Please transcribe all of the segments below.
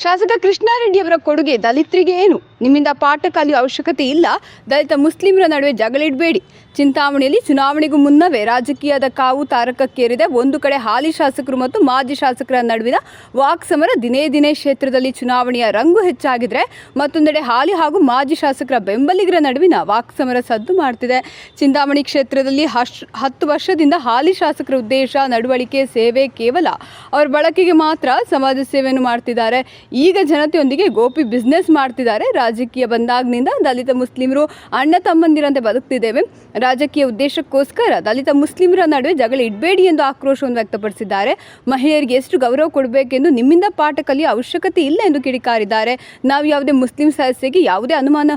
ಶಾಸಕ ಕೃಷ್ಣಾರೆಡ್ಡಿಯವರ ಕೊಡುಗೆ ದಲಿತರಿಗೆ ಏನು? ನಿಮ್ಮಿಂದ ಪಾಠ ಕಲಿಯುವ ಅವಶ್ಯಕತೆ ಇಲ್ಲ. ದಲಿತ ಮುಸ್ಲಿಮರ ನಡುವೆ ಜಗಳಿಡಬೇಡಿ. ಚಿಂತಾಮಣಿಯಲ್ಲಿ ಚುನಾವಣೆಗೂ ಮುನ್ನವೇ ರಾಜಕೀಯದ ಕಾವು ತಾರಕಕ್ಕೇರಿದೆ. ಒಂದು ಕಡೆ ಹಾಲಿ ಶಾಸಕರು ಮತ್ತು ಮಾಜಿ ಶಾಸಕರ ನಡುವಿನ ವಾಕ್ಸಮರ ದಿನೇ ದಿನೇ ಕ್ಷೇತ್ರದಲ್ಲಿ ಚುನಾವಣೆಯ ರಂಗು ಹೆಚ್ಚಾಗಿದ್ರೆ ಮತ್ತೊಂದೆಡೆ ಹಾಲಿ ಹಾಗೂ ಮಾಜಿ ಶಾಸಕರ ಬೆಂಬಲಿಗರ ನಡುವಿನ ವಾಕ್ಸಮರ ಸದ್ದು ಮಾಡ್ತಿದೆ. ಚಿಂತಾಮಣಿ ಕ್ಷೇತ್ರದಲ್ಲಿ ಹಶ್ ಹತ್ತು ವರ್ಷದಿಂದ ಹಾಲಿ ಶಾಸಕರ ಉದ್ದೇಶ, ನಡವಳಿಕೆ, ಸೇವೆ ಕೇವಲ ಅವರ ಬಳಕೆಗೆ ಮಾತ್ರ ಸಮಾಜ ಸೇವೆಯನ್ನು ಮಾಡ್ತಿದ್ದಾರೆ. ಈಗ ಜನತೆಯೊಂದಿಗೆ ಗೋಪಿ ಬಿಸ್ನೆಸ್ ಮಾಡ್ತಿದ್ದಾರೆ ರಾಜಕೀಯ ಬಂದಾಗ್ನಿಂದ ದಲಿತ ಮುಸ್ಲಿಮರು ಅಣ್ಣ ತಮ್ಮಂದಿರಂತೆ ಬದುಕ್ತಿದ್ದೇವೆ. ರಾಜಕೀಯ ಉದ್ದೇಶಕ್ಕೋಸ್ಕರ ದಲಿತ ಮುಸ್ಲಿಮರ ನಡುವೆ ಜಗಳ ಇಡಬೇಡಿ ಎಂದು ಆಕ್ರೋಶವನ್ನು ವ್ಯಕ್ತಪಡಿಸಿದ್ದಾರೆ. ಮಹಿಳೆಯರಿಗೆ ಎಷ್ಟು ಗೌರವ ಕೊಡಬೇಕೆಂದು ನಿಮ್ಮಿಂದ ಪಾಠ ಕಲಿಯ ಅವಶ್ಯಕತೆ ಇಲ್ಲ ಎಂದು ಕಿಡಿಕಾರಿದ್ದಾರೆ. ನಾವು ಯಾವುದೇ ಮುಸ್ಲಿಂ ಸದಸ್ಯಗೆ ಯಾವುದೇ ಅನುಮಾನ,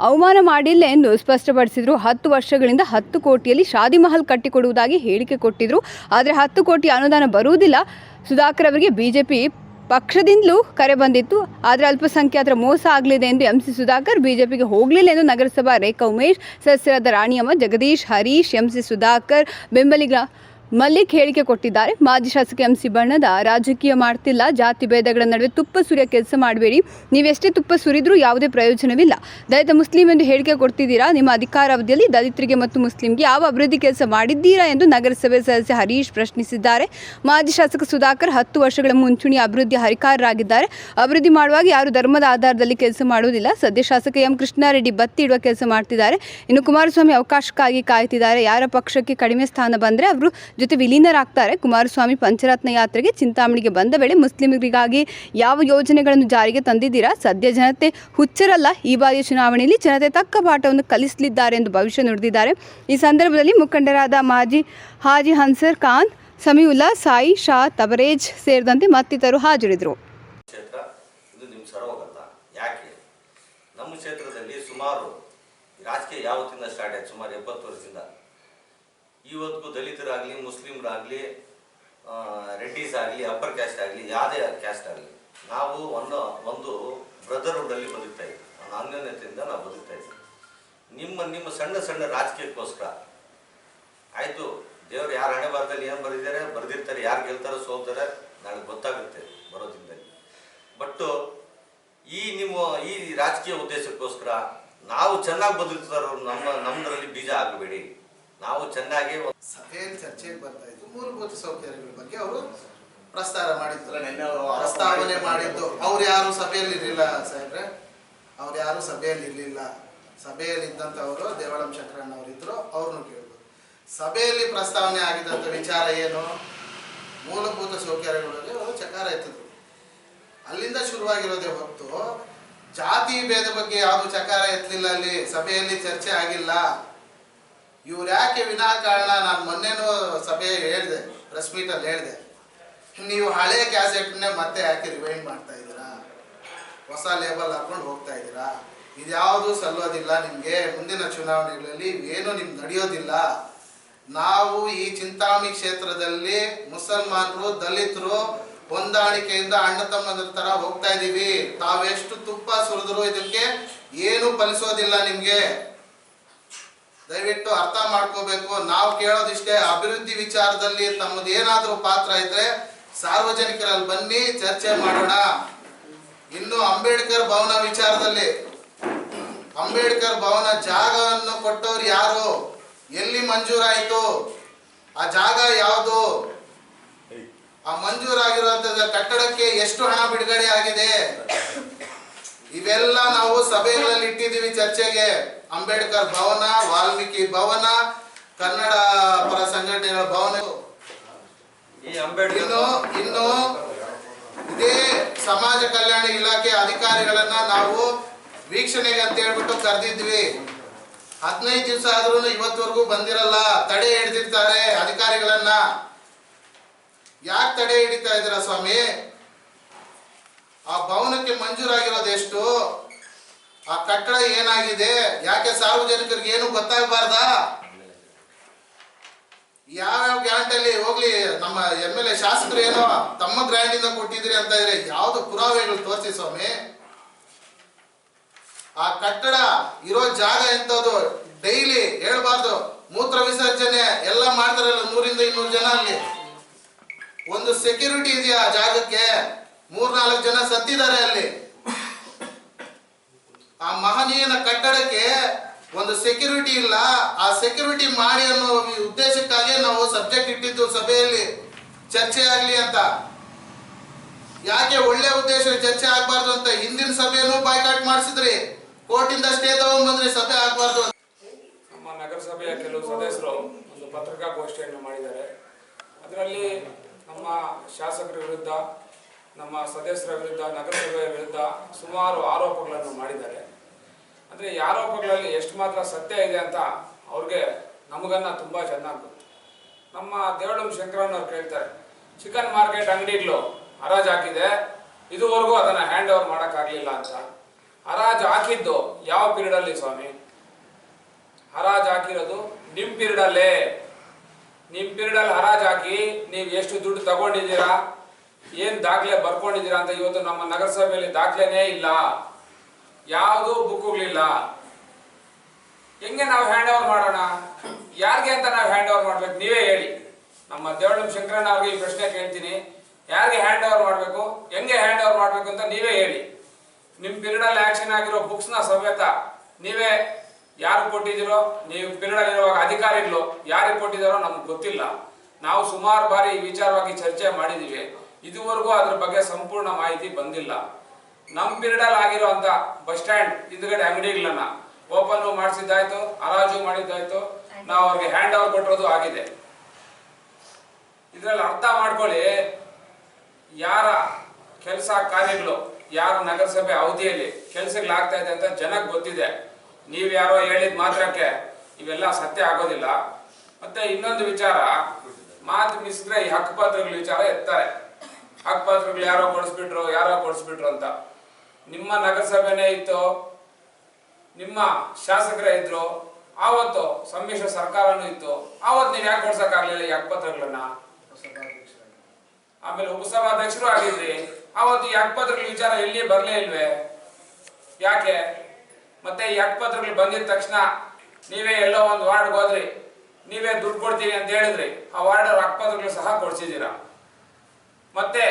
ಅವಮಾನ ಮಾಡಿಲ್ಲ ಎಂದು ಸ್ಪಷ್ಟಪಡಿಸಿದರು. ಹತ್ತು ವರ್ಷಗಳಿಂದ ಹತ್ತು ಕೋಟಿಯಲ್ಲಿ ಶಾದಿ ಮಹಲ್ ಕಟ್ಟಿಕೊಡುವುದಾಗಿ ಹೇಳಿಕೆ ಕೊಟ್ಟಿದ್ರು. ಆದರೆ ಹತ್ತು ಕೋಟಿ ಅನುದಾನ ಬರುವುದಿಲ್ಲ. ಸುಧಾಕರ್ ಅವರಿಗೆ ಬಿಜೆಪಿ ಪಕ್ಷದಿಂದಲೂ ಕರೆ ಬಂದಿತ್ತು. ಆದರೆ ಅಲ್ಪಸಂಖ್ಯಾತರ ಮೋಸ ಆಗಲಿದೆ ಎಂದು ಎಂ ಸಿ ಸುಧಾಕರ್ ಬಿಜೆಪಿಗೆ ಹೋಗಲಿಲ್ಲ ಎಂದು ನಗರಸಭಾ ರೇಖಾ ಉಮೇಶ್ ಸದಸ್ಯರಾದ ರಾಣಿಯಮ್ಮ, ಜಗದೀಶ್, ಹರೀಶ್ ಎಂ ಸಿ ಸುಧಾಕರ್ ಬೆಂಬಲಿಗ ಮಲ್ಲಿಕ್ ಹೇಳಿಕೆ ಕೊಟ್ಟಿದ್ದಾರೆ. ಮಾಜಿ ಶಾಸಕ ಎಂ ಸಿ ಬಣ್ಣದ ರಾಜಕೀಯ ಮಾಡ್ತಿಲ್ಲ. ಜಾತಿ ಭೇದಗಳ ನಡುವೆ ತುಪ್ಪ ಸುರಿಯೋ ಕೆಲಸ ಮಾಡಬೇಡಿ. ನೀವೆಷ್ಟೇ ತುಪ್ಪ ಸುರಿದ್ರೂ ಯಾವುದೇ ಪ್ರಯೋಜನವಿಲ್ಲ. ದಲಿತ ಮುಸ್ಲಿಂ ಎಂದು ಹೇಳಿಕೆ ಕೊಡ್ತಿದ್ದೀರಾ? ನಿಮ್ಮ ಅಧಿಕಾರಾವಧಿಯಲ್ಲಿ ದಲಿತರಿಗೆ ಮತ್ತು ಮುಸ್ಲಿಂಗೆ ಯಾವ ಅಭಿವೃದ್ಧಿ ಕೆಲಸ ಮಾಡಿದ್ದೀರಾ ಎಂದು ನಗರಸಭೆ ಸದಸ್ಯ ಹರೀಶ್ ಪ್ರಶ್ನಿಸಿದ್ದಾರೆ. ಮಾಜಿ ಶಾಸಕ ಸುಧಾಕರ್ ಹತ್ತು ವರ್ಷಗಳ ಮುಂಚೂಣಿ ಅಭಿವೃದ್ಧಿ ಹರಿಕಾರರಾಗಿದ್ದಾರೆ. ಅಭಿವೃದ್ಧಿ ಮಾಡುವಾಗ ಯಾರು ಧರ್ಮದ ಆಧಾರದಲ್ಲಿ ಕೆಲಸ ಮಾಡುವುದಿಲ್ಲ. ಸದ್ಯ ಶಾಸಕ ಎಂ ಕೃಷ್ಣಾರೆಡ್ಡಿ ಬತ್ತಿ ಇಡುವ ಕೆಲಸ ಮಾಡ್ತಿದ್ದಾರೆ. ಇನ್ನು ಕುಮಾರಸ್ವಾಮಿ ಅವಕಾಶಕ್ಕಾಗಿ ಕಾಯ್ತಿದ್ದಾರೆ. ಯಾರ ಪಕ್ಷಕ್ಕೆ ಕಡಿಮೆ ಸ್ಥಾನ ಬಂದರೆ ಅವರು ಜೊತೆ ವಿಲೀನರಾಗ್ತಾರೆ. ಕುಮಾರಸ್ವಾಮಿ ಪಂಚರತ್ನ ಯಾತ್ರೆಗೆ ಚಿಂತಾಮಣಿಗೆ ಬಂದ ವೇಳೆ ಮುಸ್ಲಿಮರಿಗಾಗಿ ಯಾವ ಯೋಜನೆಗಳನ್ನು ಜಾರಿಗೆ ತಂದಿದ್ದೀರಾ? ಸದ್ಯ ಜನತೆ ಹುಚ್ಚರಲ್ಲ. ಈ ಬಾರಿಯ ಚುನಾವಣೆಯಲ್ಲಿ ಜನತೆ ತಕ್ಕ ಪಾಠವನ್ನು ಕಲಿಸಲಿದ್ದಾರೆ ಎಂದು ಭವಿಷ್ಯ ನುಡಿದಿದ್ದಾರೆ. ಈ ಸಂದರ್ಭದಲ್ಲಿ ಮುಖಂಡರಾದ ಮಾಜಿ ಹಾಜಿ ಹನ್ಸರ್ ಖಾನ್, ಸಮೀವುಲ್ಲಾ, ಸಾಯಿ, ಶಾ, ತಬರೇಜ್ ಸೇರಿದಂತೆ ಮತ್ತಿತರರು ಹಾಜರಿದ್ದರು. ಸುಮಾರು ರಾಜಕೀಯ ಯಾವತ್ತಿಂದ ಸ್ಟಾರ್ಟ್ ಆಯ್ತು? ಸುಮಾರು ಎಪ್ಪತ್ತು ವರ್ಷದಿಂದ. ಇವತ್ತಿಗೂ ದಲಿತರಾಗಲಿ, ಮುಸ್ಲಿಮ್ರಾಗಲಿ ರೆಡ್ಡೀಸ್ ಆಗಲಿ ಅಪ್ಪರ್ ಕ್ಯಾಸ್ಟ್ ಆಗಲಿ, ಯಾವುದೇ ಕ್ಯಾಸ್ಟ್ ಆಗಲಿ, ನಾವು ಒಂದು ಒಂದು ಬ್ರದರ್ಹುಡ್ಡಲ್ಲಿ ಬದುಕ್ತಾ ಒಂದು ಅನ್ಯೋನ್ಯತೆಯಿಂದ ನಾವು ಬದುಕ್ತಾ ಇದ್ವಿ. ನಿಮ್ಮ ನಿಮ್ಮ ಸಣ್ಣ ಸಣ್ಣ ರಾಜಕೀಯಕ್ಕೋಸ್ಕರ. ಆಯಿತು, ದೇವರು ಯಾರು ಹಣೆ ಬಾರದಲ್ಲಿ ಏನು ಬರೆದಿದ್ದಾರೆ, ಬರೆದಿರ್ತಾರೆ, ಯಾರು ಗೆಲ್ತಾರೋ, ಸೋಲ್ತಾರೆ ನನಗೆ ಗೊತ್ತಾಗುತ್ತೆ ಬರೋ ದಿನದಲ್ಲಿ ಬಟ್ಟು ಈ ನಿಮ್ಮ, ಈ ರಾಜಕೀಯ ಉದ್ದೇಶಕ್ಕೋಸ್ಕರ ನಾವು ಚೆನ್ನಾಗಿ ಬದುಕ್ತಾರೋ ನಮ್ಮ ನಮ್ಮದರಲ್ಲಿ ಬೀಜ ಆಗಬೇಡಿ ನಾವು ಚೆನ್ನಾಗಿ ಒಂದ್- ಸಭೆಯಲ್ಲಿ ಚರ್ಚೆಗೆ ಬರ್ತಾ ಇದ್ದು ಮೂಲಭೂತ ಸೌಕರ್ಯಗಳ ಬಗ್ಗೆ ಅವರು ಪ್ರಸ್ತಾರ ಮಾಡಿದ್ರು. ನಿನ್ನೆ ಅವರು ಆರೋಪ ಪ್ರಸ್ತಾವನೆ. ಮಾಡಿದ್ದು. ಅವ್ರು ಯಾರು ಸಭೆಯಲ್ಲಿ ಇರಲಿಲ್ಲ ಸಾಹೇಬ್ರೆ. ಅವ್ರು ಯಾರು ಸಭೆಯಲ್ಲಿ ಇರಲಿಲ್ಲ. ಸಭೆಯಲ್ಲಿ ಇದ್ದಂಥವರು ದೇವಳಂ ಶಂಕರಣ್ಣ ಅವರಿದ್ರು ಅವ್ರನ್ನು ಕೇಳ್ಬೋದು. ಸಭೆಯಲ್ಲಿ ಪ್ರಸ್ತಾವನೆ ಆಗಿದ್ದಂಥ ವಿಚಾರ ಏನು? ಮೂಲಭೂತ ಸೌಕರ್ಯಗಳಲ್ಲಿ ಅವರು ಚಕಾರ ಎತ್ತಿದ್ರು ಅಲ್ಲಿಂದ ಶುರುವಾಗಿರೋದೇ ಹೊತ್ತು ಜಾತಿ ಭೇದ ಬಗ್ಗೆ ಯಾವುದು ಚಕಾರ ಎತ್ತಲಿಲ್ಲ ಅಲ್ಲಿ? ಸಭೆಯಲ್ಲಿ ಚರ್ಚೆ ಆಗಿಲ್ಲ. ಇವ್ರು ಯಾಕೆ ವಿನಾಕಾರಣ ನಾನು ಮೊನ್ನೆನೂ ಸಭೆ ಹೇಳಿದೆ ಪ್ರೆಸ್ ಹೇಳಿದೆ. ನೀವು ಹಳೆ ಕ್ಯಾಸೆಟ್ನೇ ಮತ್ತೆ ಯಾಕೆ ರಿವೈಂಡ್ ಮಾಡ್ತಾ ಇದ್ದೀರಾ? ಹೊಸ ಲೇಬಲ್ ಹಾಕೊಂಡು ಹೋಗ್ತಾ ಇದ್ದೀರಾ? ಇದ್ಯಾವುದು ಸಲ್ಲೋದಿಲ್ಲ ನಿಮಗೆ. ಮುಂದಿನ ಚುನಾವಣೆಗಳಲ್ಲಿ ಏನು ನಿಮ್ಗೆ ನಡೆಯೋದಿಲ್ಲ. ನಾವು ಈ ಚಿಂತಾಮಿ ಕ್ಷೇತ್ರದಲ್ಲಿ ಮುಸಲ್ಮಾನರು, ದಲಿತರು ಹೊಂದಾಣಿಕೆಯಿಂದ ಅಣ್ಣ ತಮ್ಮಂದ್ರ ತರ ಹೋಗ್ತಾ ಇದ್ದೀವಿ ತಾವೆಷ್ಟು ತುಪ್ಪ ಸುರಿದ್ರು ಇದಕ್ಕೆ ಏನು ಫಲಿಸೋದಿಲ್ಲ ನಿಮ್ಗೆ. ದಯವಿಟ್ಟು ಅರ್ಥ ಮಾಡ್ಕೋಬೇಕು. ನಾವು ಕೇಳೋದಿಷ್ಟೇ ಅಭಿವೃದ್ಧಿ ವಿಚಾರದಲ್ಲಿ ತಮ್ಮದು ಏನಾದರೂ ಪಾತ್ರ ಇದ್ರೆ ಸಾರ್ವಜನಿಕರಲ್ಲಿ ಬನ್ನಿ, ಚರ್ಚೆ ಮಾಡೋಣ. ಇನ್ನು ಅಂಬೇಡ್ಕರ್ ಭವನ ವಿಚಾರದಲ್ಲಿ, ಅಂಬೇಡ್ಕರ್ ಭವನ ಜಾಗವನ್ನು ಕೊಟ್ಟವ್ರು ಯಾರು? ಎಲ್ಲಿ ಮಂಜೂರಾಯಿತು? ಆ ಜಾಗ ಯಾವುದು? ಆ ಮಂಜೂರಾಗಿರುವಂತ ಕಟ್ಟಡಕ್ಕೆ ಎಷ್ಟು ಹಣ ಬಿಡುಗಡೆ ಆಗಿದೆ? ಇವೆಲ್ಲ ನಾವು ಸಭೆಗಳಲ್ಲಿ ಇಟ್ಟಿದ್ದೀವಿ ಚರ್ಚೆಗೆ. ಅಂಬೇಡ್ಕರ್ ಭವನ ವಾಲ್ಮೀಕಿ ಭವನ ಕನ್ನಡ ಪರ ಸಂಘಟನೆಗಳ ಭವನ. ಇನ್ನು ಇನ್ನು ಇದೇ ಸಮಾಜ ಕಲ್ಯಾಣ ಇಲಾಖೆ ಅಧಿಕಾರಿಗಳನ್ನ ನಾವು ವೀಕ್ಷಣೆಗೆ ಅಂತ ಹೇಳ್ಬಿಟ್ಟು ಕರೆದಿದ್ವಿ. ಹದಿನೈದು ದಿವಸ ಆದ್ರೂ ಇವತ್ತವರೆಗೂ ಬಂದಿರಲ್ಲ ತಡೆ ಹಿಡಿದಿರ್ತಾರೆ ಅಧಿಕಾರಿಗಳನ್ನ. ಯಾಕೆ ತಡೆ ಹಿಡಿತಾ ಇದ್ದೀರಾ ಸ್ವಾಮಿ? ಆ ಭವನಕ್ಕೆ ಮಂಜೂರಾಗಿರೋದು ಎಷ್ಟು? ಆ ಕಟ್ಟಡ ಏನಾಗಿದೆ? ಯಾಕೆ ಸಾರ್ವಜನಿಕರಿಗೆ ಏನು ಯಾವ ಯಾವ್ಯಾವ ಗ್ರಾಂಟಲ್ಲಿ ಹೋಗ್ಲಿ, ನಮ್ಮ ಎಂ ಎಲ್ ಎ ಶಾಸಕರು ಏನೋ ತಮ್ಮ ಗ್ರಾಂಟ್ ಇಂದ ಕೊಟ್ಟಿದ್ರಿ ಅಂತ ಇದ್ರೆ ಯಾವ್ದು ಪುರಾವೆಗಳು ತೋರಿಸಿ ಸ್ವಾಮಿ? ಆ ಕಟ್ಟಡ ಇರೋ ಜಾಗ ಎಂತದ್ದು ಡೈಲಿ ಹೇಳ್ಬಾರ್ದು. ಮೂತ್ರ ವಿಸರ್ಜನೆ ಎಲ್ಲ ಮಾಡ್ತಾರಲ್ಲ ನೂರಿಂದ ಇನ್ನೂರು ಜನ ಅಲ್ಲಿ. ಒಂದು ಸೆಕ್ಯೂರಿಟಿ ಇದೆಯಾ ಜಾಗಕ್ಕೆ ಮೂರ್ನಾಲ್ಕು ಜನ ಸತ್ತಿದ್ದಾರೆ ಅಲ್ಲಿ. ಆ ಮಹನೀಯನ ಕಟ್ಟಡಕ್ಕೆ ಒಂದು ಸೆಕ್ಯೂರಿಟಿ ಇಲ್ಲ. ಆ ಸೆಕ್ಯೂರಿಟಿ ಮಾಡಿ ಅನ್ನೋ ಉದ್ದೇಶಕ್ಕಾಗಿ ನಾವು ಸಬ್ಜೆಕ್ಟ್ ಇಟ್ಟಿದ್ದು ಸಭೆಯಲ್ಲಿ ಚರ್ಚೆ ಆಗಲಿ ಅಂತ. ಯಾಕೆ ಒಳ್ಳೆ ಉದ್ದೇಶ ಚರ್ಚೆ ಆಗ್ಬಾರ್ದು ಅಂತ ಹಿಂದಿನ ಸಭೆನೂ ಬಾಯ್ಕಾಟ್ ಮಾಡಿಸಿದ್ರಿ? ಕೋರ್ಟಿಂದ ಸ್ಟೇ ತಗೊಂಡ್ಬಂದ್ರಿ ಸಭೆ ಆಗ್ಬಾರ್ದು ಅಂತ. ನಮ್ಮ ನಗರಸಭೆಯ ಕೆಲವು ಸದಸ್ಯರು ಒಂದು ಪತ್ರಿಕಾಗೋಷ್ಠಿಯನ್ನು ಮಾಡಿದ್ದಾರೆ. ಅದರಲ್ಲಿ ನಮ್ಮ ಶಾಸಕರ ವಿರುದ್ಧ ನಮ್ಮ ಸದಸ್ಯರ ವಿರುದ್ಧ, ನಗರಸಭೆಯ ವಿರುದ್ಧ ಸುಮಾರು ಆರೋಪಗಳನ್ನು ಮಾಡಿದ್ದಾರೆ. ಅಂದರೆ ಈ ಆರೋಪಗಳಲ್ಲಿ ಎಷ್ಟು ಮಾತ್ರ ಸತ್ಯ ಇದೆ ಅಂತ ಅವ್ರಿಗೆ ನಮಗನ್ನ ತುಂಬ ಚೆನ್ನಾಗಿ ಗೊತ್ತು. ನಮ್ಮ ದೇವಳಂ ಶಂಕರಣ್ಣವ್ರು ಕೇಳ್ತಾರೆ, ಚಿಕನ್ ಮಾರ್ಕೆಟ್ ಅಂಗಡಿಗಳು ಹರಾಜು ಹಾಕಿದೆ, ಇದುವರೆಗೂ ಅದನ್ನು ಹ್ಯಾಂಡ್ ಓವರ್ ಮಾಡೋಕ್ಕಾಗಲಿಲ್ಲ ಅಂತ. ಹರಾಜು ಹಾಕಿದ್ದು ಯಾವ ಪೀರಿಯಡಲ್ಲಿ ಸ್ವಾಮಿ? ಹರಾಜು ಹಾಕಿರೋದು ನಿಮ್ಮ ನಿಮ್ ಪೀರಿಯಡ್ ಅಲ್ಲಿ ಹರಾಜು ಹಾಕಿ ನೀವು ಎಷ್ಟು ದುಡ್ಡು ತಗೊಂಡಿದ್ದೀರಾ ಏನ್ ದಾಖಲೆ ಬರ್ಕೊಂಡಿದ್ದೀರಾ ಅಂತ ಇವತ್ತು ನಮ್ಮ ನಗರಸಭೆಯಲ್ಲಿ ದಾಖಲೆನೇ ಇಲ್ಲ. ಯಾವುದು ಬುಕ್ಗಳಿಲ್ಲ ಹೆಂಗೆ ನಾವು ಹ್ಯಾಂಡ್ ಓವರ್ ಮಾಡೋಣ? ಯಾರಿಗೆ ಅಂತ ನಾವು ಹ್ಯಾಂಡ್ ಓವರ್ ಮಾಡ್ಬೇಕು? ನೀವೇ ಹೇಳಿ. ನಮ್ಮ ದೇವಳಂ ಶಂಕರಣ್ಣ ಅವ್ರಿಗೆ ಈ ಪ್ರಶ್ನೆ ಕೇಳ್ತೀನಿ. ಯಾರಿಗೆ ಹ್ಯಾಂಡ್ ಓವರ್ ಮಾಡಬೇಕು? ಹೆಂಗೆ ಹ್ಯಾಂಡ್ ಓವರ್ ಮಾಡಬೇಕು ಅಂತ ನೀವೇ ಹೇಳಿ. ನಿಮ್ಮ ಪೀರಿಯಡ್ ಆ್ಯಕ್ಷನ್ ಆಗಿರೋ ಬುಕ್ಸ್ನ ಸಮೇತ ನೀವೇ ಯಾರು ಕೊಟ್ಟಿದ್ದೀರೋ, ನೀವು ಇರುವಾಗ ಅಧಿಕಾರಿಗಳು ಯಾರಿಗೆ ಕೊಟ್ಟಿದ್ದಾರೋ ನಮ್ಗೆ ಗೊತ್ತಿಲ್ಲ. ನಾವು ಸುಮಾರು ಬಾರಿ ವಿಚಾರವಾಗಿ ಚರ್ಚೆ ಮಾಡಿದೀವಿ ಇದುವರೆಗೂ ಅದ್ರ ಬಗ್ಗೆ ಸಂಪೂರ್ಣ ಮಾಹಿತಿ ಬಂದಿಲ್ಲ. ನಮ್ ಪೀರಿಯಡ್ ಅಲ್ಲಿ ಆಗಿರುವಂತ ಬಸ್ ಸ್ಟ್ಯಾಂಡ್ ಹಿಂದ್ಗಡೆ ಅಂಗಡಿಗಳನ್ನ ಓಪನ್ ಮಾಡಿಸಿದ್ದಾಯ್ತು, ಹರಾಜು ಮಾಡಿದ್ದಾಯ್ತು. ನಾವು ಅವ್ರಿಗೆ ಹ್ಯಾಂಡ್ ಓವರ್ ಕೊಟ್ಟಿರೋದು ಆಗಿದೆ. ಇದ್ರಲ್ಲಿ ಅರ್ಥ ಮಾಡ್ಕೊಳ್ಳಿ, ಯಾರ ಕೆಲಸ ಕಾರ್ಯಗಳು, ಯಾರ ನಗರಸಭೆ ಅವಧಿಯಲ್ಲಿ ಕೆಲಸಗಳಾಗ್ತಾ ಇದೆ ಅಂತ ಜನಕ್ಕೆ ಗೊತ್ತಿದೆ. ನೀವ್ ಯಾರೋ ಹೇಳಿದ ಮಾತ್ರಕ್ಕೆ ಇವೆಲ್ಲ ಸತ್ಯ ಆಗೋದಿಲ್ಲ. ಮತ್ತೆ ಇನ್ನೊಂದು ವಿಚಾರ, ಮಾತು ಮಿಸ್ರೆ ಈ ಹಕ್ಕುಪತ್ರಗಳ ವಿಚಾರ ಎತ್ತಾರೆ. ಹಕ್ಕುಪತ್ರಗಳು ಯಾರೋ ಕೊಡಿಸ್ಬಿಟ್ರು ಯಾರೋ ಕೊಡಿಸ್ಬಿಟ್ರು ಅಂತ. ನಿಮ್ಮ ನಗರಸಭೆನೇ ಇತ್ತು, ನಿಮ್ಮ ಶಾಸಕರೇ ಇದ್ರು, ಆವತ್ತು ಸಮ್ಮಿಶ್ರ ಸರ್ಕಾರನೂ ಇತ್ತು. ಆವತ್ತು ನೀವು ಯಾಕೆ ಕೊಡ್ಸಕ್ಕಾಗ್ಲಿಲ್ಲ ಈ ಹಕ್ಕುಪತ್ರಗಳನ್ನ ಆಮೇಲೆ ಉಪಸಭಾಧ್ಯಕ್ಷರು ಆಗಿದ್ರಿ. ಆವತ್ತು ಈ ವಿಚಾರ ಎಲ್ಲಿ ಬರಲೇ ಇಲ್ವೇ? ಯಾಕೆ? ಮತ್ತೆ ಈ ಹಕ್ಕುಪತ್ರಗಳು ಬಂದಿದ ತಕ್ಷಣ ನೀವೇ ಎಲ್ಲೋ ಒಂದು ವಾರ್ಡ್ಗೆ ಹೋದ್ರಿ. ನೀವೇ ದುಡ್ಡು ಕೊಡ್ತೀರಿ ಅಂತ ಹೇಳಿದ್ರಿ. ಆ ವಾರ್ಡ್ ಅವ್ರ ಹಕ್ಕುಪತ್ರಗಳು ಸಹ ಕೊಡ್ಸಿದ್ದೀರಾ? ಮತ್ತೆ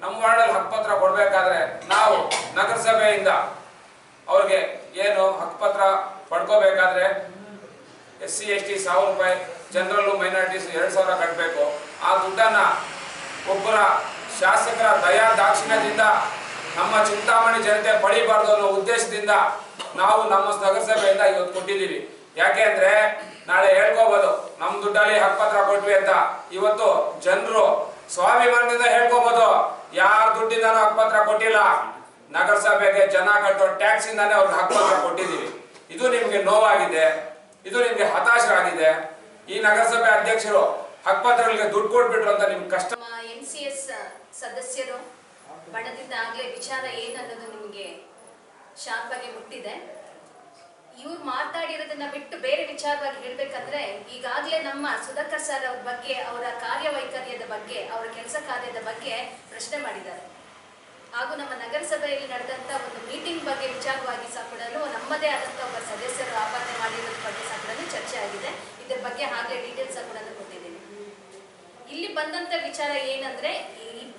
ನಮ್ಮ ವಾರ್ಡಲ್ಲಿ ಹಕ್ಕುಪತ್ರ ಕೊಡಬೇಕಾದ್ರೆ ನಾವು ನಗರಸಭೆಯಿಂದ ಅವ್ರಿಗೆ ಏನು ಹಕ್ಕುಪತ್ರ ಪಡ್ಕೋಬೇಕಾದ್ರೆ ಎಸ್ ಸಿ, ಎಸ್ ಟಿ ಸಾವಿರ ರೂಪಾಯಿ ಜನರಲ್ಲು ಮೈನಾರಿಟೀಸ್ ಎರಡು ಸಾವಿರ ಕಟ್ಟಬೇಕು ಆ ದುಡ್ಡನ್ನ ಒಬ್ಬರ ಶಾಸಕರ ದಯಾ ದಾಕ್ಷಿಣ್ಯದಿಂದ ನಮ್ಮ ಚಿಂತಾಮಣಿ ಜನತೆ ಪಡಿಬಾರ್ದು ಅನ್ನೋ ಉದ್ದೇಶದಿಂದ ನಾವು ನಮ್ಮ ನಗರಸಭೆಯಿಂದ ಇವತ್ತು ಕೊಟ್ಟಿದ್ದೀವಿ. ಯಾಕೆ ಅಂದ್ರೆ ನಾಳೆ ಹೇಳ್ಕೋಬಹುದು ನಮ್ಮ ದುಡ್ಡಲ್ಲಿ ಹಕ್ಕುಪತ್ರ ಕೊಟ್ವಿ ಅಂತ. ಇವತ್ತು ಜನರು ಸ್ವಾಭಿಮಾನದಿಂದ ಹೇಳ್ಕೋಬಹುದು ಯಾರ ದುಡ್ಡಿಂದ ಹಕ್ಕುಪತ್ರ ಕೊಟ್ಟಿಲ್ಲ. ನಗರಸಭೆಗೆ ಜನ ಕಟ್ಟೋ ಟ್ಯಾಕ್ಸ್ ಇಂದಾನೆ ಅವ್ರಿಗೆ ಹಕ್ಕುಪತ್ರ ಕೊಟ್ಟಿದ್ದೀವಿ. ಇದು ನಿಮ್ಗೆ ನೋವಾಗಿದೆ. ಇದು ನಿಮ್ಗೆ ಹತಾಶರಾಗಿದೆ. ಈ ನಗರಸಭೆ ಅಧ್ಯಕ್ಷರು ಹಕ್ಕುಪತ್ರಗಳಿಗೆ ದುಡ್ಡು ಕೊಟ್ಬಿಟ್ರು ಅಂತ ನಿಮ್ಗೆ ಕಷ್ಟ ಎನ್ ಸಿ ಎಸ್ ಸದಸ್ಯರು, ಬಣದಿಂದ ಆಗ್ಲೇ ವಿಚಾರ ಏನನ್ನೋದು ನಿಮಗೆ ಶಾರ್ಪ್ ಆಗಿ ಮುಟ್ಟಿದೆ. ಇವ್ರು ಮಾತಾಡಿರೋದನ್ನ ಬಿಟ್ಟು ಬೇರೆ ವಿಚಾರವಾಗಿ ಹೇಳ್ಬೇಕಂದ್ರೆ, ಈಗಾಗಲೇ ನಮ್ಮ ಸುಧಾಕರ್ ಸರ್ ಅವ್ರ ಬಗ್ಗೆ, ಅವರ ಕಾರ್ಯವೈಖರಿಯದ ಬಗ್ಗೆ, ಅವರ ಕೆಲಸ ಕಾರ್ಯದ ಬಗ್ಗೆ ಪ್ರಶ್ನೆ ಮಾಡಿದ್ದಾರೆ. ಹಾಗೂ ನಮ್ಮ ನಗರಸಭೆಯಲ್ಲಿ ನಡೆದಂತ ಒಂದು ಮೀಟಿಂಗ್ ಬಗ್ಗೆ ವಿಚಾರವಾಗಿ ಸಹ ಕೂಡ ನಮ್ಮದೇ ಆದಂತ ಒಬ್ಬ ಸದಸ್ಯರು ಆಪಾದನೆ ಮಾಡಿರೋದ್ರ ಬಗ್ಗೆ ಸಹ ಕೂಡ ಚರ್ಚೆ ಆಗಿದೆ. ಇದ್ರ ಬಗ್ಗೆ ಹಾಗೆ ಡೀಟೇಲ್ಸ್ ಕೂಡ ಕೊಟ್ಟಿದ್ದೀನಿ. ಇಲ್ಲಿ ಬಂದಂತ ವಿಚಾರ ಏನಂದ್ರೆ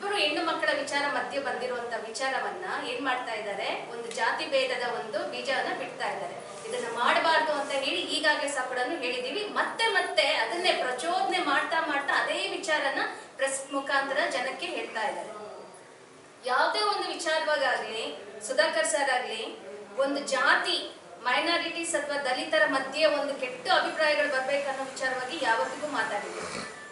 ಇಬ್ಬರು ಹೆಣ್ಣು ಮಕ್ಕಳ ವಿಚಾರ ಮಧ್ಯೆ ಬಂದಿರುವಂತ ವಿಚಾರವನ್ನ ಏನ್ ಮಾಡ್ತಾ ಇದ್ದಾರೆ? ಒಂದು ಜಾತಿ ಭೇದದ ಒಂದು ಬೀಜವನ್ನ ಬಿಡ್ತಾ ಇದ್ದಾರೆ. ಇದನ್ನ ಮಾಡಬಾರ್ದು ಅಂತ ಹೇಳಿ ಈಗಾಗಲೇ ಕೂಡ ಹೇಳಿದೀವಿ. ಮತ್ತೆ ಮತ್ತೆ ಅದನ್ನೇ ಪ್ರಚೋದನೆ ಮಾಡ್ತಾ ಮಾಡ್ತಾ ಅದೇ ವಿಚಾರನ ಪ್ರೆಸ್ ಮುಖಾಂತರ ಜನಕ್ಕೆ ಹೇಳ್ತಾ ಇದ್ದಾರೆ. ಯಾವುದೇ ಒಂದು ವಿಚಾರವಾಗಲಿ ಸುಧಾಕರ್ ಸರ್ ಆಗ್ಲಿ, ಒಂದು ಜಾತಿ ಮೈನಾರಿಟೀಸ್ ಅಥವಾ ದಲಿತರ ಮಧ್ಯೆ ಒಂದು ಕೆಟ್ಟ ಅಭಿಪ್ರಾಯಗಳು ಬರ್ಬೇಕನ್ನೋ ವಿಚಾರವಾಗಿ ಯಾವತ್ತಿಗೂ ಮಾತಾಡಿದ್ವಿ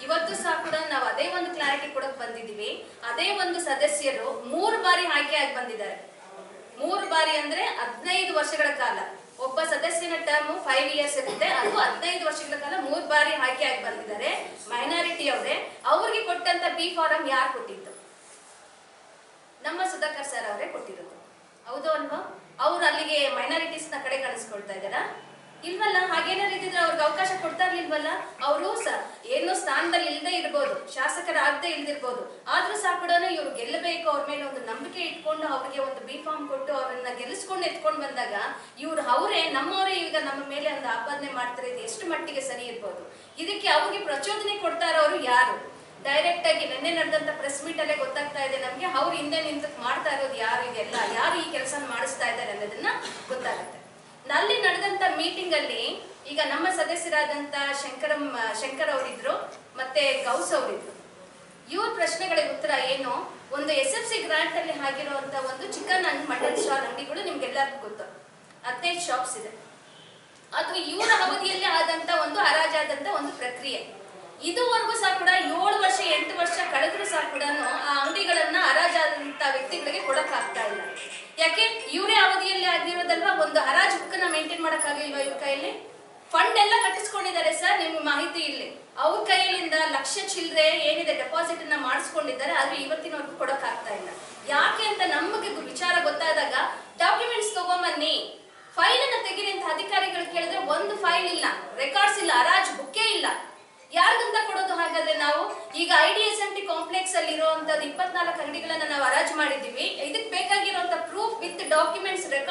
ಇವತ್ತು ಸಹ ಕೂಡ ನಾವು ಅದೇ ಒಂದು ಕ್ಲಾರಿಟಿ ಕೊಡಕ್ ಬಂದಿದೀವಿ ಅದೇ ಒಂದು ಸದಸ್ಯರು ಮೂರು ಬಾರಿ ಆಯ್ಕೆ ಆಗಿ ಬಂದಿದ್ದಾರೆ. ಮೂರು ಬಾರಿ ಅಂದ್ರೆ ಹದಿನೈದು ವರ್ಷಗಳ ಕಾಲ. ಒಬ್ಬ ಸದಸ್ಯನ ಟರ್ಮ್ ಫೈವ್ ಇಯರ್ಸ್ ಇರುತ್ತೆ. ಅದು ಹದಿನೈದು ವರ್ಷಗಳ ಕಾಲ ಮೂರು ಬಾರಿ ಆಯ್ಕೆ ಆಗಿ ಬಂದಿದ್ದಾರೆ. ಮೈನಾರಿಟಿ ಅವರೇ, ಅವ್ರಿಗೆ ಕೊಟ್ಟಂತ ಬಿ ಫಾರಂ ಯಾರು ಕೊಟ್ಟಿದ್ದು? ನಮ್ಮ ಸುಧಾಕರ್ ಸರ್ ಅವರೇ ಕೊಟ್ಟಿರೋದು. ಹೌದು ಅಲ್ವಾ? ಅವ್ರು ಅಲ್ಲಿಗೆ ಮೈನಾರಿಟೀಸ್ನ ಕಡೆ ಕಳಿಸ್ಕೊಳ್ತಾ ಇದ್ದಾರಾ? ಇಲ್ವಲ್ಲ? ಹಾಗೇನಾರು ಇದ್ರೆ ಅವ್ರಿಗೆ ಅವಕಾಶ ಕೊಡ್ತಾ ಅವರು ಏನು ಸ್ಥಾನದಲ್ಲಿ ಇಲ್ಲದೆ ಇರ್ಬೋದು, ಶಾಸಕರಾಗದೆ ಇಲ್ದಿರ್ಬೋದು. ಆದ್ರೂ ಸಹ ಕೂಡ ಇವ್ರು ಗೆಲ್ಲಬೇಕು, ಅವ್ರ ಮೇಲೆ ಒಂದು ನಂಬಿಕೆ ಇಟ್ಕೊಂಡು ಅವ್ರಿಗೆ ಒಂದು ಬಿ ಫಾರ್ಮ್ ಕೊಟ್ಟು ಅವ್ರನ್ನ ಗೆಲ್ಲಿಸ್ಕೊಂಡು ಎತ್ಕೊಂಡು ಬಂದಾಗ ಇವ್ರು ಅವರೇ, ನಮ್ಮವರೇ ಈಗ ನಮ್ಮ ಮೇಲೆ ಒಂದು ಆಪಾದನೆ ಮಾಡ್ತಾರೆ, ಇದು ಎಷ್ಟು ಮಟ್ಟಿಗೆ ಸರಿ ಇರ್ಬೋದು. ಇದಕ್ಕೆ ಅವ್ರಿಗೆ ಪ್ರಚೋದನೆ ಕೊಡ್ತಾ ಇರೋರು ಯಾರು? ಡೈರೆಕ್ಟ್ ಆಗಿ ನಿನ್ನೆ ನಡೆದಂತ ಪ್ರೆಸ್ ಮೀಟ್ ಅಲ್ಲೇ ಗೊತ್ತಾಗ್ತಾ ಇದೆ ನಮ್ಗೆ, ಅವ್ರ ಹಿಂದೆ ನಿಂತು ಮಾಡ್ತಾ ಇರೋದು ಯಾರು ಇದೆಲ್ಲ? ಯಾರು ಈ ಕೆಲಸ ಮಾಡಿಸ್ತಾ ಇದ್ದಾರೆ ಅನ್ನೋದನ್ನ ಗೊತ್ತಾಗುತ್ತೆ. ನಲ್ಲಿ ನಡೆದಂತ ಮೀಟಿಂಗ್ ಅಲ್ಲಿ ಈಗ ನಮ್ಮ ಸದಸ್ಯರಾದಂತ ಶಂಕರಂ, ಶಂಕರ್ ಅವರಿದ್ರು, ಮತ್ತೆ ಗೌಸ್ ಅವರಿದ್ರು. ಇವ್ರ ಪ್ರಶ್ನೆಗಳಿಗೆ ಉತ್ತರ ಏನು? ಒಂದು ಎಸ್ ಎಫ್ ಸಿ ಗ್ರಾಂಟ್ ಅಲ್ಲಿ ಆಗಿರುವಂತ ಒಂದು ಚಿಕನ್ ಅಂಡ್ ಮಟನ್ ಸ್ಟಾಲ್ ಅಂಗಡಿಗಳು ನಿಮ್ಗೆಲ್ಲರಿಗೂ ಗೊತ್ತು. ಹದಿನೈದು ಶಾಪ್ಸ್ ಇದೆ. ಅದು ಇವರ ಅವಧಿಯಲ್ಲಿ ಆದಂತ ಒಂದು ಹರಾಜಾದಂತ ಒಂದು ಪ್ರಕ್ರಿಯೆ. ಇದುವರೆಗೂ ಸಹ ಕೂಡ ಏಳು ವರ್ಷ, ಎಂಟು ವರ್ಷ ಕಳೆದ್ರೂ ಸಹ ಕೂಡ ಆ ಅಂಗಡಿಗಳನ್ನ ಹರಾಜಾದಂತ ವ್ಯಕ್ತಿಗಳಿಗೆ ಕೊಡಕ್ಕಾಗ್ತಾ ಇಲ್ಲ. ಯಾಕೆ? ಇವರೇ ಅವಧಿಯಲ್ಲಿ ಆಗಿರೋದಲ್ವಾ? ಒಂದು ಹರಾಜು ಬುಕ್ಕನ್ನ ಮೇಂಟೈನ್ ಮಾಡಕ್ ಆಗ್ಲಿಲ್ವಾ ಇವ್ರ ಕೈಯಲ್ಲಿ? ಫಂಡ್ ಎಲ್ಲ ಕಟ್ಟಿಸ್ಕೊಂಡಿದ್ದಾರೆ ಸರ್ ನಿಮ್ಗೆ ಮಾಹಿತಿ ಇಲ್ಲಿ. ಅವ್ರ ಕೈಯಲ್ಲಿಂದ ಲಕ್ಷ ಚಿಲ್ಲರೆ ಏನಿದೆ ಡೆಪಾಸಿಟ್ ಅನ್ನ ಮಾಡಿಸ್ಕೊಂಡಿದ್ದಾರೆ, ಆದ್ರೆ ಇವತ್ತಿನವರೆಗೂ ಕೊಡಕ್ ಆಗ್ತಾ ಇಲ್ಲ. ಯಾಕೆ ಅಂತ ನಮಗೆ ವಿಚಾರ ಗೊತ್ತಾದಾಗ ಡಾಕ್ಯುಮೆಂಟ್ಸ್ ತಗೊಂಬನ್ನಿ. ಫೈಲ್ ಅನ್ನ ತೆಗೀರಿ ಅಂತ ಅಧಿಕಾರಿಗಳು ಕೇಳಿದ್ರೆ ಒಂದು ಫೈಲ್ ಇಲ್ಲ. ರೆಕಾರ್ಡ್ಸ್ ಇಲ್ಲ ಹರಾಜು ಬುಕ್ಕೇ ಇಲ್ಲ. ಯಾರಿಗಂತ ಕೊಡೋದು ಹಾಗಾದ್ರೆ ನಾವು? ಈಗ I D S M T complex ಅಲ್ಲಿ ಇರುವಂತದ್ದು ಇಪ್ಪತ್ನಾಲ್ಕು ಅಂಗಡಿಗಳನ್ನ ನಾವು ಅರಾಜ್ ಮಾಡಿದ್ದೀವಿ. ಇದಕ್ಕೆ ಬೇಕಾಗಿರುವಂತ ಪ್ರೂಫ್ ವಿತ್ ಡಾಕ್ಯುಮೆಂಟ್ಸ್ ರೆಕಾರ್ಡ್